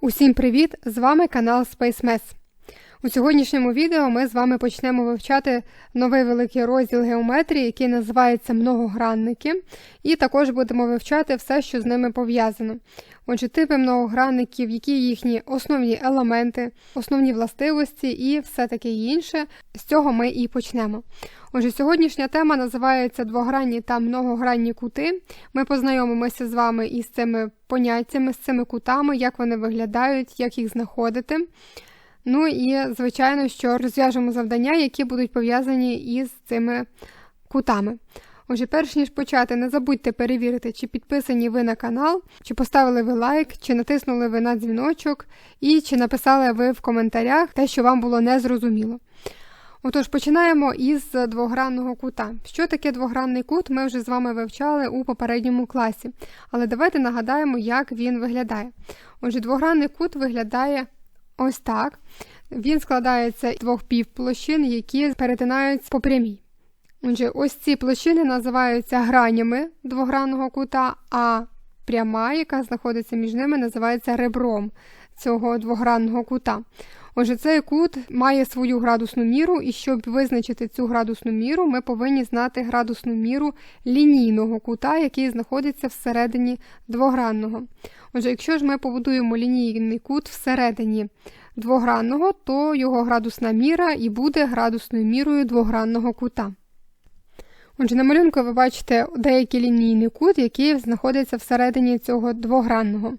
Усім привіт! З вами канал Space Mess. У сьогоднішньому відео ми з вами почнемо вивчати новий великий розділ геометрії, який називається Многогранники, і також будемо вивчати все, що з ними пов'язано. Отже, типи многогранників, які їхні основні елементи, основні властивості і все таке інше. З цього ми і почнемо. Отже, сьогоднішня тема називається двогранні та многогранні кути. Ми познайомимося з вами із цими поняттями, з цими кутами, як вони виглядають, як їх знаходити. Ну і, звичайно, що розв'яжемо завдання, які будуть пов'язані із цими кутами. Отже, перш ніж почати, не забудьте перевірити, чи підписані ви на канал, чи поставили ви лайк, чи натиснули ви на дзвіночок, і чи написали ви в коментарях те, що вам було незрозуміло. Отож, починаємо із двогранного кута. Що таке двогранний кут, ми вже з вами вивчали у попередньому класі. Але давайте нагадаємо, як він виглядає. Отже, двогранний кут виглядає ось так. Він складається з двох півплощин, які перетинаються по прямій. Отже, ось ці площини називаються гранями двогранного кута, а пряма, яка знаходиться між ними, називається ребром цього двогранного кута. Отже, цей кут має свою градусну міру, і щоб визначити цю градусну міру, ми повинні знати градусну міру лінійного кута, який знаходиться всередині двогранного. Отже, якщо ж ми побудуємо лінійний кут всередині двогранного, то його градусна міра і буде градусною мірою двогранного кута. Отже, на малюнку ви бачите деякий лінійний кут, який знаходиться всередині цього двогранного.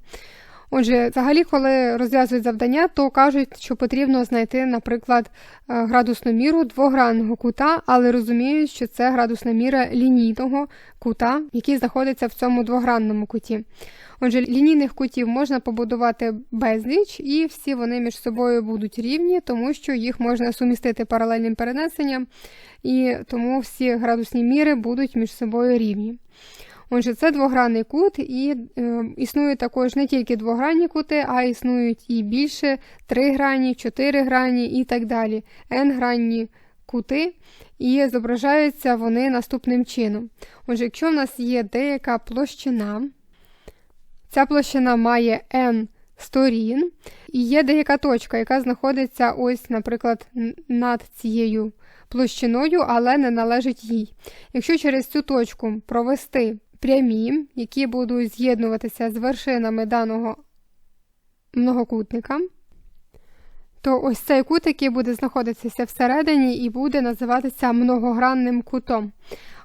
Отже, взагалі, коли розв'язують завдання, то кажуть, що потрібно знайти, наприклад, е, градусну міру двогранного кута, але розуміють, що це градусна міра лінійного кута, який знаходиться в цьому двогранному куті. Отже, лінійних кутів можна побудувати безліч, і всі вони між собою будуть рівні, тому що їх можна сумістити паралельним перенесенням, і тому всі градусні міри будуть між собою рівні. Отже, це двогранний кут, і е, існують також не тільки двогранні кути, а існують і більше три грані, чотири грані і так далі. N-гранні кути, і зображаються вони наступним чином. Отже, якщо в нас є деяка площина, ця площина має N сторін, і є деяка точка, яка знаходиться ось, наприклад, над цією площиною, але не належить їй. Якщо через цю точку провести прямі, які будуть з'єднуватися з вершинами даного многокутника, то ось цей кут, який буде знаходитися всередині, і буде називатися многогранним кутом.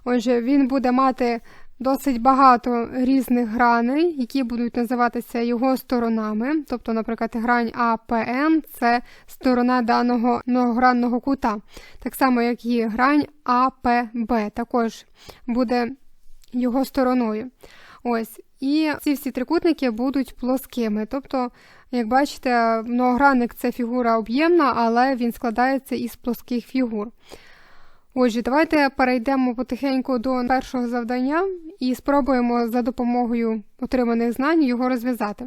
Отже, він буде мати досить багато різних граней, які будуть називатися його сторонами. Тобто, наприклад, грань АПМ це сторона даного многогранного кута. Так само, як і грань АПБ, також буде його стороною. Ось. І ці всі трикутники будуть плоскими. Тобто, як бачите, многогранник це фігура об'ємна, але він складається із плоских фігур. Отже, давайте перейдемо потихеньку до першого завдання і спробуємо за допомогою отриманих знань його розв'язати.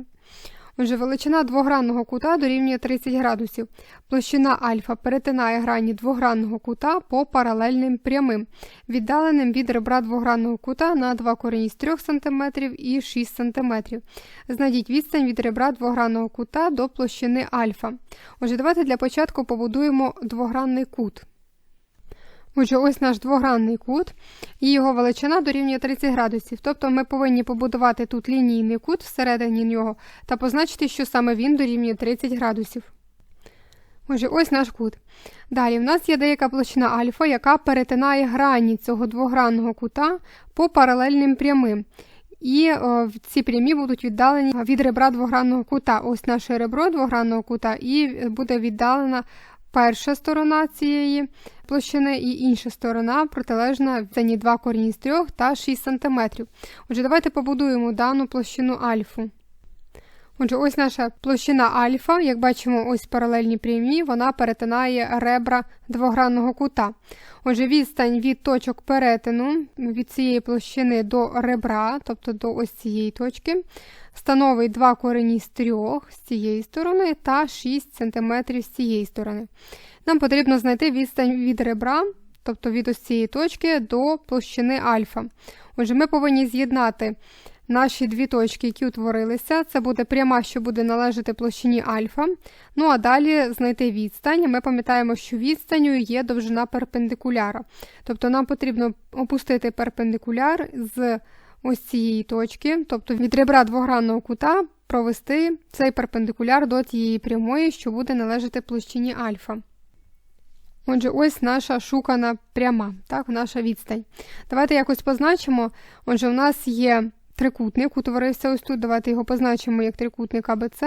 Отже, величина двогранного кута дорівнює 30 градусів. Площина альфа перетинає грані двогранного кута по паралельним прямим, віддаленим від ребра двогранного кута на 2 корені з 3 см і 6 см. Знайдіть відстань від ребра двогранного кута до площини альфа. Отже, давайте для початку побудуємо двогранний кут. Отже, ось наш двогранний кут, і його величина дорівнює 30 градусів. Тобто ми повинні побудувати тут лінійний кут всередині нього та позначити, що саме він дорівнює 30 градусів. Отже, ось наш кут. Далі, в нас є деяка площина альфа, яка перетинає грані цього двогранного кута по паралельним прямим. І о, ці прямі будуть віддалені від ребра двогранного кута. Ось наше ребро двогранного кута, і буде віддалена перша сторона цієї площини і інша сторона протилежна відстані 2 корінь з 3 та 6 см. Отже, давайте побудуємо дану площину альфу. Отже, ось наша площина альфа, як бачимо, ось паралельні прямі, вона перетинає ребра двогранного кута. Отже, відстань від точок перетину від цієї площини до ребра, тобто до ось цієї точки, становить 2 корені з 3 з цієї сторони та 6 см з цієї сторони. Нам потрібно знайти відстань від ребра, тобто від ось цієї точки до площини альфа. Отже, ми повинні з'єднати наші дві точки, які утворилися. Це буде пряма, що буде належати площині альфа. Ну а далі знайти відстань. Ми пам'ятаємо, що відстанню є довжина перпендикуляра. Тобто нам потрібно опустити перпендикуляр з ось цієї точки, тобто від ребра двогранного кута провести цей перпендикуляр до тієї прямої, що буде належати площині альфа. Отже, ось наша шукана пряма, так, наша відстань. Давайте якось позначимо. Отже, у нас є трикутник, утворився ось тут. Давайте його позначимо як трикутник АБЦ.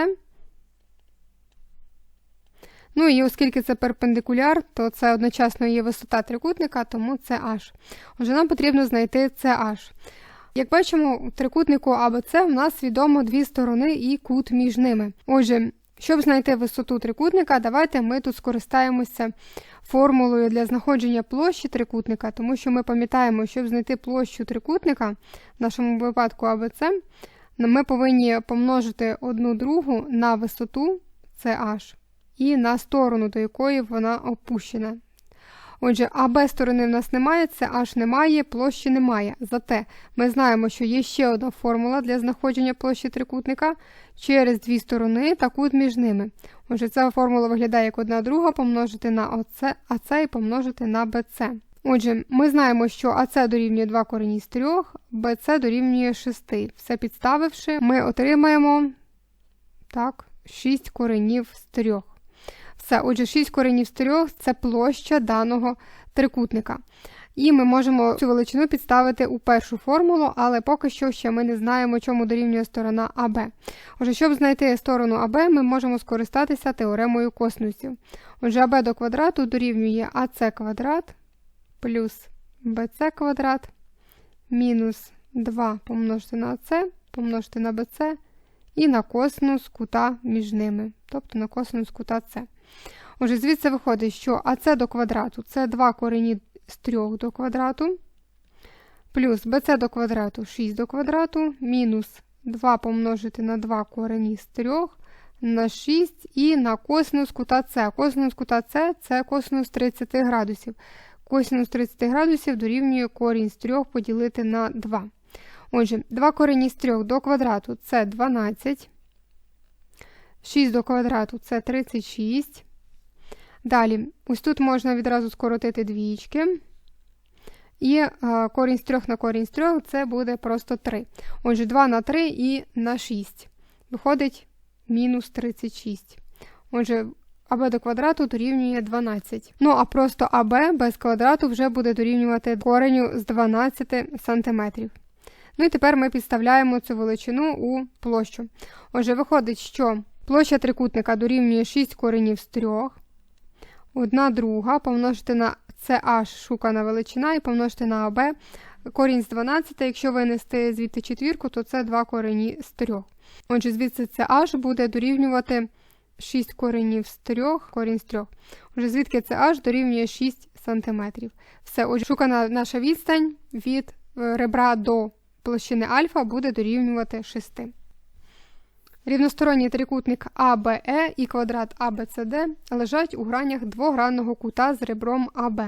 Ну і оскільки це перпендикуляр, то це одночасно є висота трикутника, тому це H. Отже, нам потрібно знайти це H. Як бачимо, у трикутнику АБЦ у нас відомо дві сторони і кут між ними. Отже, щоб знайти висоту трикутника, давайте ми тут скористаємося формулою для знаходження площі трикутника, тому що ми пам'ятаємо, щоб знайти площу трикутника, в нашому випадку АВЦ, ми повинні помножити одну другу на висоту, це H, і на сторону, до якої вона опущена. Отже, АБ сторони в нас немає, це H немає, площі немає. Зате ми знаємо, що є ще одна формула для знаходження площі трикутника через дві сторони та кут між ними. Отже, ця формула виглядає як одна друга помножити на ОЦ, АЦ і помножити на БЦ. Отже, ми знаємо, що АЦ дорівнює 2 корені з 3, БЦ дорівнює 6. Все підставивши, ми отримаємо так, 6 коренів з 3. Все, отже, 6 коренів з 3 – це площа даного трикутника. І ми можемо цю величину підставити у першу формулу, але поки що ще ми не знаємо, чому дорівнює сторона АБ. Отже, щоб знайти сторону АБ, ми можемо скористатися теоремою косинусів. Отже, АБ до квадрату дорівнює АС квадрат плюс БЦ квадрат мінус 2 помножити на АС, помножити на БЦ і на косинус кута між ними, тобто на косинус кута С. Отже, звідси виходить, що АС до квадрату це 2 корені з 3 до квадрату, плюс BC до квадрату 6 до квадрату, мінус 2 помножити на 2 корені з 3 на 6 і на косинус кута С. Косинус кута С це косинус 30 градусів. Косинус 30 градусів дорівнює корінь з 3 поділити на 2. Отже, 2 корені з 3 до квадрату це 12. 6 до квадрату це 36. Далі, ось тут можна відразу скоротити двічки. І а, корінь з 3 на корінь з 3 це буде просто 3. Отже, 2 на 3 і на 6. Виходить мінус 36. Отже, АБ до квадрату дорівнює 12. Ну, а просто АБ без квадрату вже буде дорівнювати кореню з 12 см. Ну і тепер ми підставляємо цю величину у площу. Отже, виходить, що площа трикутника дорівнює 6 коренів з 3. Одна друга помножити на CH шукана величина і помножити на АБ. Корінь з 12, якщо винести звідти четвірку, то це 2 корені з 3. Отже, звідси CH буде дорівнювати 6 коренів з 3, корінь з 3. Отже, звідки CH дорівнює 6 см. Все, отже, шукана наша відстань від ребра до площини альфа буде дорівнювати 6. Рівносторонній трикутник АБЕ і квадрат АБЦД лежать у гранях двогранного кута з ребром АБ.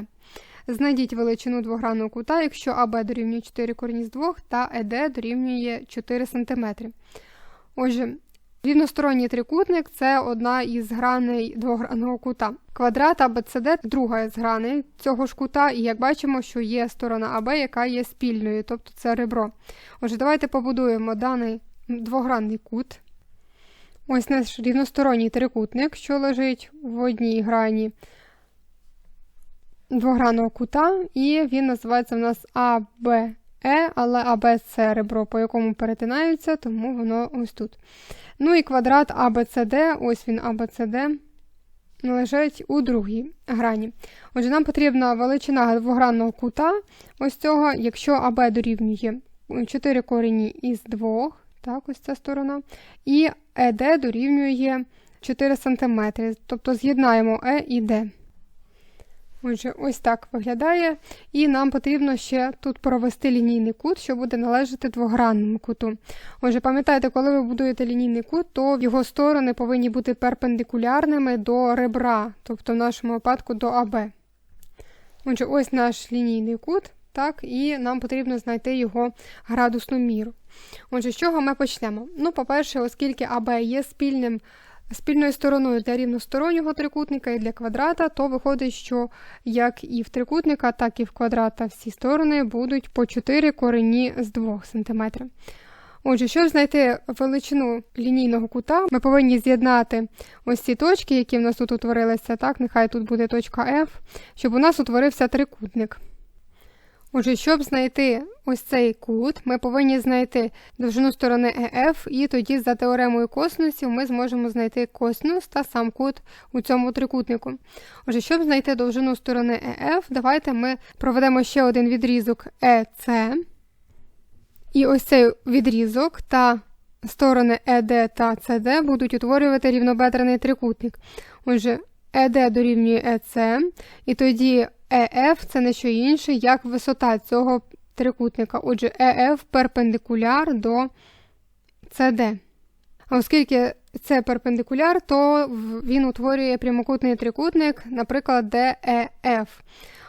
Знайдіть величину двогранного кута, якщо АБ дорівнює 4 корінь з 2 та ЕД дорівнює 4 см. Отже, рівносторонній трикутник це одна із граней двогранного кута. Квадрат АБЦД друга з граней цього ж кута, і як бачимо, що є сторона АБ, яка є спільною, тобто це ребро. Отже, давайте побудуємо даний двогранний кут. Ось наш рівносторонній трикутник, що лежить в одній грані двогранного кута, і він називається в нас АБЕ, але АБ це ребро, по якому перетинаються, тому воно ось тут. Ну і квадрат АБЦД, ось він АБЦД, лежить у другій грані. Отже, нам потрібна величина двогранного кута, ось цього, якщо АБ дорівнює 4 корені із 2. Так, ось ця сторона. І ЕД дорівнює 4 см. Тобто з'єднаємо Е і Д. Отже, ось так виглядає. І нам потрібно ще тут провести лінійний кут, що буде належати двогранному куту. Отже, пам'ятайте, коли ви будуєте лінійний кут, то його сторони повинні бути перпендикулярними до ребра, тобто в нашому випадку до АБ. Отже, ось наш лінійний кут. Так, і нам потрібно знайти його градусну міру. Отже, з чого ми почнемо? Ну, по-перше, оскільки АБ є спільним. Спільною стороною для рівностороннього трикутника і для квадрата, то виходить, що як і в трикутника, так і в квадрата всі сторони будуть по 4 корені з 2 см. Отже, щоб знайти величину лінійного кута, ми повинні з'єднати ось ці точки, які в нас тут утворилися, так, нехай тут буде точка F, щоб у нас утворився трикутник. Отже, щоб знайти ось цей кут, ми повинні знайти довжину сторони EF, і тоді за теоремою косинусів ми зможемо знайти косинус та сам кут у цьому трикутнику. Отже, щоб знайти довжину сторони EF, давайте ми проведемо ще один відрізок EC. І ось цей відрізок та сторони ED та CD будуть утворювати рівнобедрений трикутник. Отже, ED дорівнює EC, і тоді EF це не що інше, як висота цього трикутника. Отже, EF перпендикуляр до. А оскільки це перпендикуляр, то він утворює прямокутний трикутник, наприклад, DEF.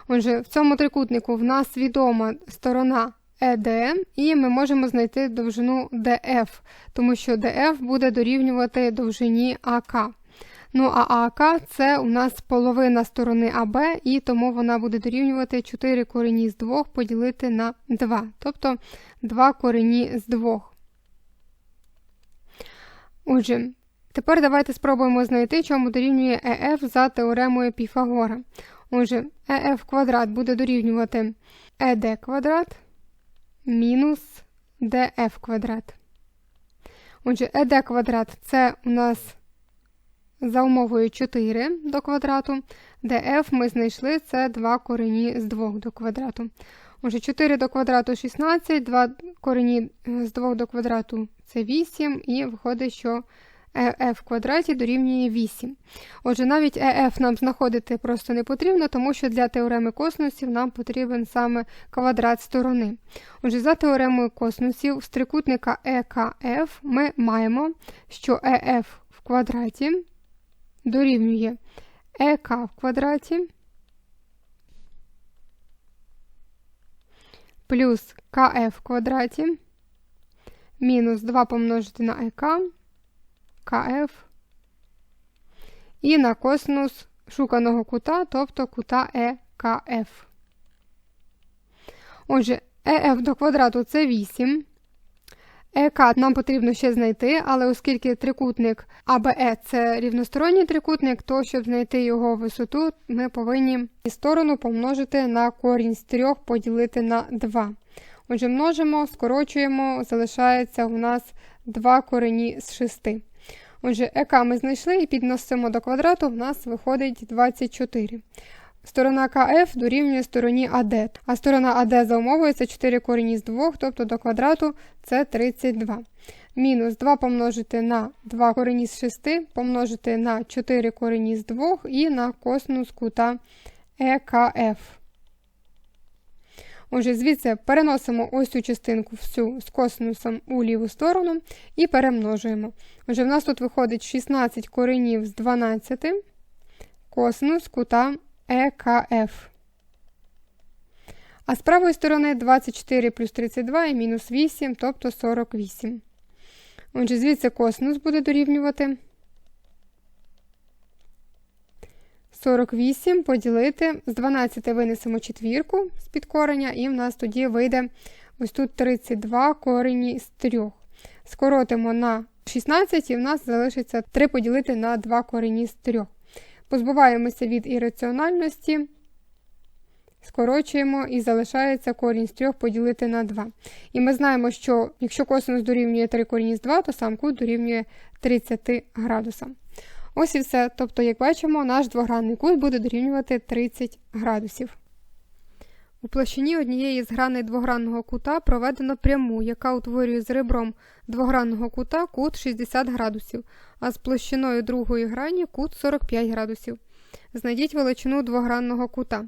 Отже, в цьому трикутнику в нас відома сторона ED, і ми можемо знайти довжину DF, тому що DF буде дорівнювати довжині АК. Ну, а АК це у нас половина сторони АБ, і тому вона буде дорівнювати 4 корені з 2 поділити на 2, тобто 2 корені з 2. Отже, тепер давайте спробуємо знайти, чому дорівнює ЕФ за теоремою Піфагора. Отже, ЕФ квадрат буде дорівнювати ЕД квадрат мінус ДФ квадрат. Отже, ЕД квадрат це у нас за умовою 4 до квадрату, де ми знайшли це 2 корені з 2 до квадрату. Отже, 4 до квадрату 16, 2 корені з 2 до квадрату це 8, і виходить, що ЕФ в квадраті дорівнює 8. Отже, навіть ЕФ нам знаходити просто не потрібно, тому що для теореми косинусів нам потрібен саме квадрат сторони. Отже, за теоремою косинусів з трикутника ЕКФ ми маємо, що ЕФ в квадраті дорівнює ЕК в квадраті плюс КФ в квадраті мінус 2 помножити на ЕК, КФ і на косинус шуканого кута, тобто кута ЕКФ. Отже, ЕФ до квадрату це 8. ЕК нам потрібно ще знайти, але оскільки трикутник АБЕ це рівносторонній трикутник, то щоб знайти його висоту, ми повинні сторону помножити на корінь з 3 поділити на 2. Отже, множимо, скорочуємо, залишається у нас 2 корені з 6. Отже, ЕК ми знайшли і підносимо до квадрату, в нас виходить 24. Сторона КФ дорівнює стороні АД, а сторона АД за умовою це 4 корені з 2, тобто до квадрату це 32. Мінус 2 помножити на 2 корені з 6, помножити на 4 корені з 2 і на косинус кута ЕКФ. Отже, звідси переносимо ось цю частинку всю з косинусом у ліву сторону і перемножуємо. Отже, в нас тут виходить 16 коренів з 12, косинус кута ЕКФ. А з правої сторони 24 плюс 32 і мінус 8, тобто 48. Отже, звідси косинус буде дорівнювати 48 поділити. З 12 винесемо четвірку з під кореня, і в нас тоді вийде ось тут 32 корені з 3. Скоротимо на 16, і в нас залишиться 3 поділити на 2 корені з 3. Позбуваємося від ірраціональності, скорочуємо і залишається корінь з 3 поділити на 2. І ми знаємо, що якщо косинус дорівнює 3 корінь з 2, то сам кут дорівнює 30 градусам. Ось і все. Тобто, як бачимо, наш двогранний кут буде дорівнювати 30 градусів. У площині однієї з граней двогранного кута проведено пряму, яка утворює з ребром двогранного кута кут 60 градусів, а з площиною другої грані кут 45 градусів. Знайдіть величину двогранного кута.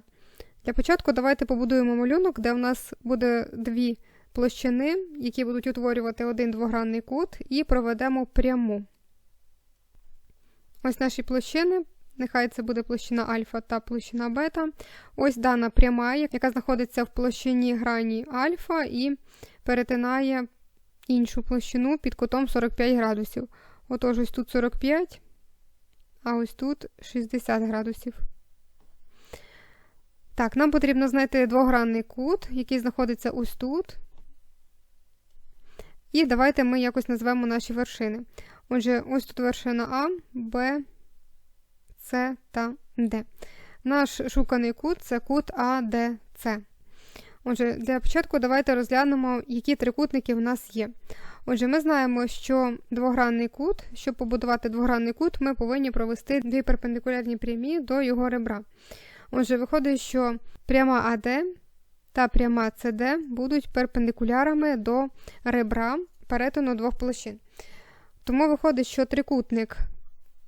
Для початку давайте побудуємо малюнок, де в нас буде дві площини, які будуть утворювати один двогранний кут, і проведемо пряму. Ось наші площини. Нехай це буде площина альфа та площина бета. Ось дана пряма, яка знаходиться в площині грані альфа і перетинає іншу площину під кутом 45 градусів. Отож, ось тут 45, а ось тут 60 градусів. Так, нам потрібно знайти двогранний кут, який знаходиться ось тут. І давайте ми якось назвемо наші вершини. Отже, ось тут вершина А, Б, С та Д. Наш шуканий кут це кут АДЦ. Отже, для початку давайте розглянемо, які трикутники в нас є. Отже, ми знаємо, що двогранний кут, щоб побудувати двогранний кут, ми повинні провести дві перпендикулярні прямі до його ребра. Отже, виходить, що пряма АД та пряма СД будуть перпендикулярами до ребра перетину двох площин. Тому виходить, що трикутник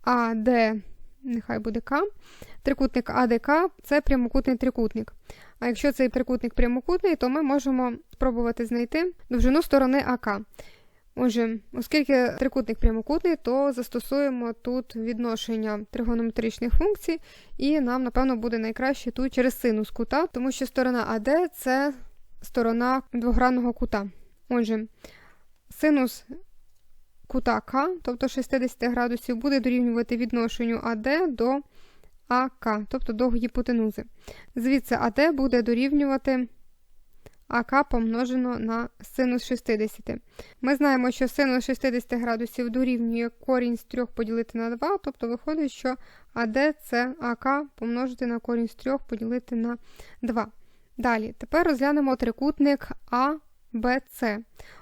АД, нехай буде К, трикутник АДК це прямокутний трикутник. А якщо цей трикутник прямокутний, то ми можемо спробувати знайти довжину сторони АК. Отже, оскільки трикутник прямокутний, то застосуємо тут відношення тригонометричних функцій, і нам, напевно, буде найкраще тут через синус кута, тому що сторона АД це сторона двогранного кута. Отже, синус кута К, тобто 60 градусів, буде дорівнювати відношенню АД до АК, тобто до гіпотенузи. Звідси АД буде дорівнювати АК помножено на синус 60. Ми знаємо, що синус 60 градусів дорівнює корінь з 3 поділити на 2, тобто виходить, що АД це АК помножити на корінь з 3 поділити на 2. Далі, тепер розглянемо трикутник АБЦ.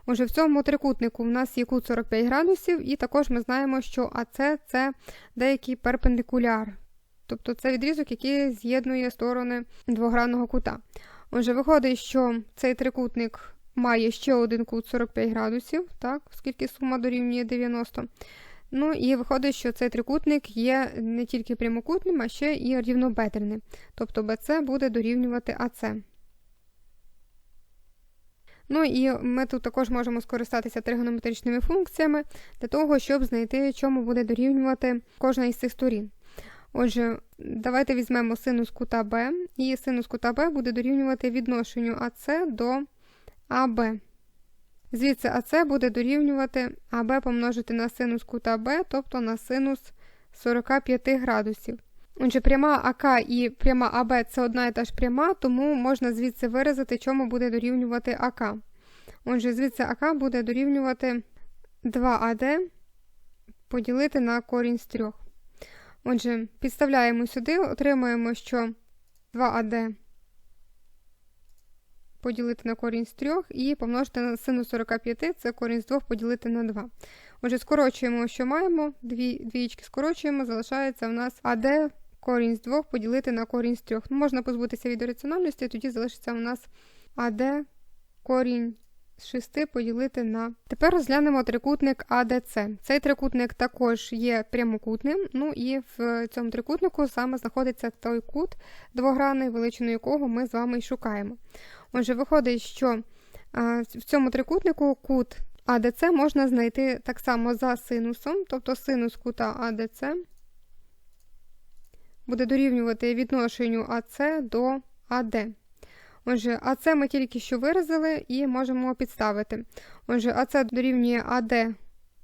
Отже, в цьому трикутнику в нас є кут 45 градусів, і також ми знаємо, що АЦ це деякий перпендикуляр. Тобто це відрізок, який з'єднує сторони двогранного кута. Отже, виходить, що цей трикутник має ще один кут 45 градусів, так, оскільки сума дорівнює 90. Ну і виходить, що цей трикутник є не тільки прямокутним, а ще і рівнобедреним. Тобто BC буде дорівнювати АС. Ну і ми тут також можемо скористатися тригонометричними функціями для того, щоб знайти, чому буде дорівнювати кожна із цих сторін. Отже, давайте візьмемо синус кута Б, і синус кута Б буде дорівнювати відношенню АС до АБ. Звідси АС буде дорівнювати АБ помножити на синус кута Б, тобто на синус 45 градусів. Отже, пряма АК і пряма АБ це одна і та ж пряма, тому можна звідси виразити, чому буде дорівнювати АК. Отже, звідси АК буде дорівнювати 2АД поділити на корінь з 3. Отже, підставляємо сюди, отримуємо, що 2АД поділити на корінь з 3 і помножити на синус 45, це корінь з 2 поділити на 2. Отже, скорочуємо, що маємо, дві двієчки скорочуємо, залишається в нас АД корінь з 2 поділити на корінь з 3. Ну, можна позбутися від раціональності, тоді залишиться у нас АД корінь з 6 поділити на. Тепер розглянемо трикутник АДЦ. Цей трикутник також є прямокутним, ну і в цьому трикутнику саме знаходиться той кут двогранний, величину якого ми з вами й шукаємо. Отже, виходить, що в цьому трикутнику кут АДЦ можна знайти так само за синусом, тобто синус кута АДЦ буде дорівнювати відношенню АЦ до АД. Отже, АЦ ми тільки що виразили і можемо підставити. Отже, АЦ дорівнює АД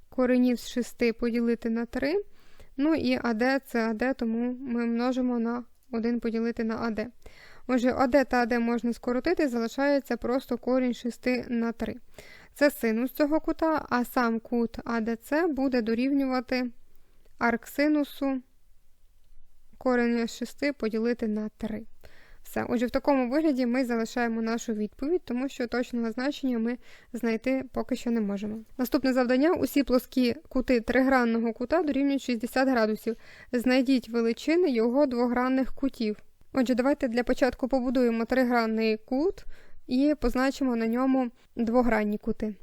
коренів з 6 поділити на 3. Ну і АД це АД, тому ми множимо на 1 поділити на АД. Отже, АД та АД можна скоротити, залишається просто корінь 6 на 3. Це синус цього кута, а сам кут АДЦ буде дорівнювати арксинусу корень з 6 поділити на 3. Все. Отже, в такому вигляді ми залишаємо нашу відповідь, тому що точного значення ми знайти поки що не можемо. Наступне завдання: усі плоскі кути тригранного кута дорівнюють 60 градусів. Знайдіть величини його двогранних кутів. Отже, давайте для початку побудуємо тригранний кут і позначимо на ньому двогранні кути.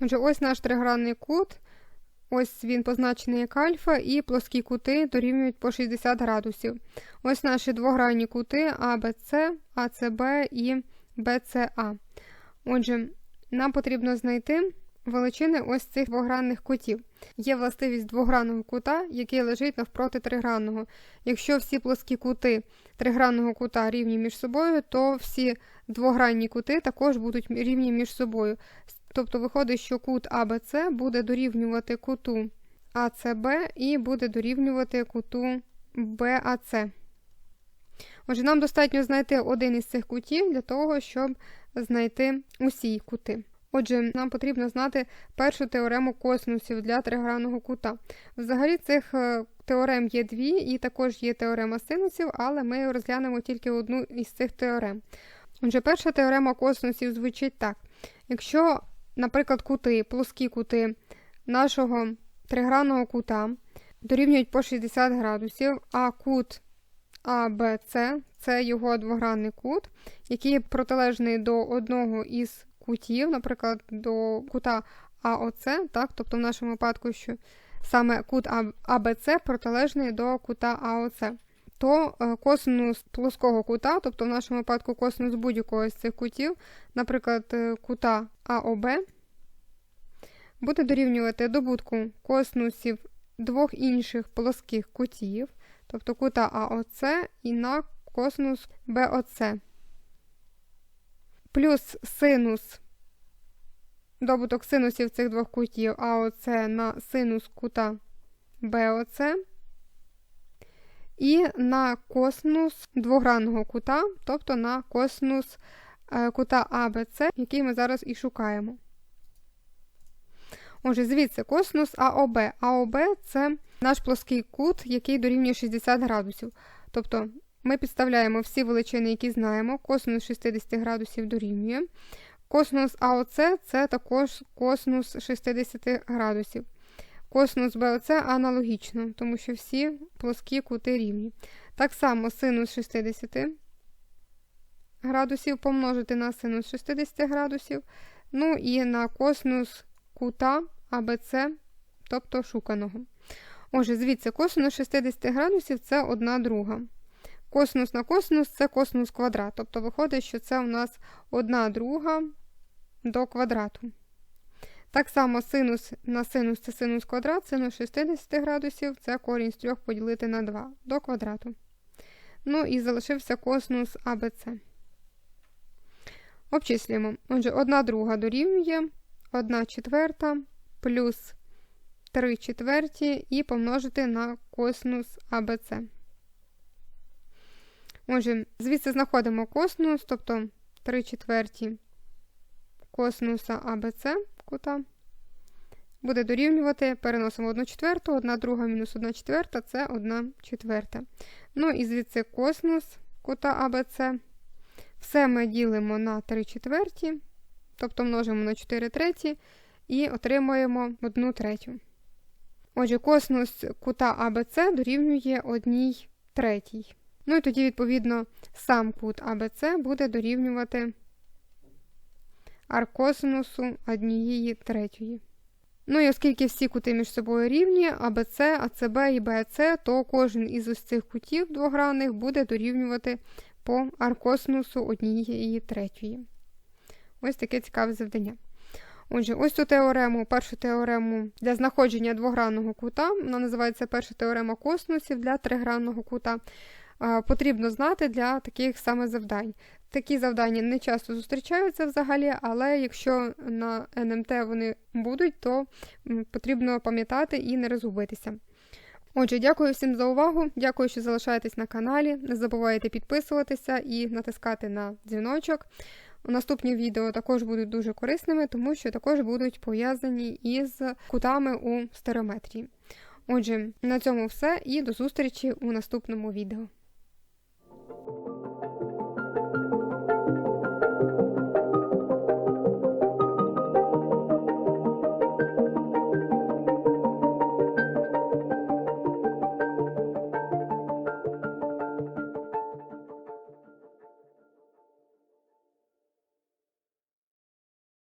Отже, ось наш тригранний кут. Ось він позначений як альфа, і плоскі кути дорівнюють по 60 градусів. Ось наші двогранні кути АБЦ, АЦБ і БЦА. Отже, нам потрібно знайти величини ось цих двогранних кутів. Є властивість двогранного кута, який лежить навпроти тригранного. Якщо всі плоскі кути тригранного кута рівні між собою, то всі двогранні кути також будуть рівні між собою. Тобто виходить, що кут АБЦ буде дорівнювати куту АЦБ і буде дорівнювати куту БАЦ. Отже, нам достатньо знайти один із цих кутів для того, щоб знайти усі кути. Отже, нам потрібно знати першу теорему косинусів для тригранного кута. Взагалі, цих е, теорем є дві, і також є теорема синусів, але ми розглянемо тільки одну із цих теорем. Отже, перша теорема косинусів звучить так: якщо, наприклад, кути, плоскі кути нашого тригранного кута дорівнюють по 60 градусів, а кут АБЦ це його двогранний кут, який протилежний до одного із кутів, наприклад, до кута АОЦ, так, тобто в нашому випадку, що саме кут АБЦ протилежний до кута АОЦ, то е, косинус плоского кута, тобто в нашому випадку косинус будь-якого з цих кутів, наприклад, е, кута АОБ, буде дорівнювати добутку косинусів двох інших плоских кутів, тобто кута АОЦ і на косинус БОЦ плюс синус добуток синусів цих двох кутів АОЦ на синус кута БОЦ і на косинус двогранного кута, тобто на косинус е, кута АБЦ, який ми зараз і шукаємо. Отже, звідси косинус АОБ. АОБ це наш плоский кут, який дорівнює 60 градусів. Тобто ми підставляємо всі величини, які знаємо. Косинус 60 градусів дорівнює. Косинус АОЦ це також косинус 60 градусів. Косинус БОЦ аналогічно, тому що всі плоскі кути рівні. Так само синус 60 градусів помножити на синус 60 градусів. Ну і на косинус кута АБЦ, тобто шуканого. Отже, звідси косинус 60 градусів це одна друга. Косинус на косинус це косинус квадрат. Тобто виходить, що це у нас одна друга до квадрату. Так само синус на синус це синус квадрат, синус 60 градусів це корінь з 3 поділити на 2 до квадрату. Ну і залишився косинус АБЦ. Обчислюємо. Отже, 1 друга дорівнює 1 четверта плюс 3 четверті і помножити на косинус АБЦ. Отже, звідси знаходимо косинус, тобто 3 четверті косинуса АБЦ кута. Буде дорівнювати, переносимо 1 четверту, 1 друга мінус 1 четверта це 1 четверта. Ну і звідси косинус кута АБЦ. Все ми ділимо на 3 четверті, тобто множимо на 4 треті і отримуємо 1 третю. Отже, косинус кута АБЦ дорівнює 1 третій. Ну і тоді, відповідно, сам кут АБЦ буде дорівнювати аркосинусу однієї третьої. Ну і оскільки всі кути між собою рівні, АБЦ, АЦБ і БАЦ, то кожен із ось цих кутів двогранних буде дорівнювати по аркосинусу однієї третьої. Ось таке цікаве завдання. Отже, ось цю теорему, першу теорему для знаходження двогранного кута, вона називається перша теорема косинусів для тригранного кута потрібно знати для таких саме завдань. Такі завдання не часто зустрічаються взагалі, але якщо на НМТ вони будуть, то потрібно пам'ятати і не розгубитися. Отже, дякую всім за увагу. Дякую, що залишаєтесь на каналі. Не забувайте підписуватися і натискати на дзвіночок. Наступні відео також будуть дуже корисними, тому що також будуть пов'язані із кутами у стереометрії. Отже, на цьому все і до зустрічі у наступному відео.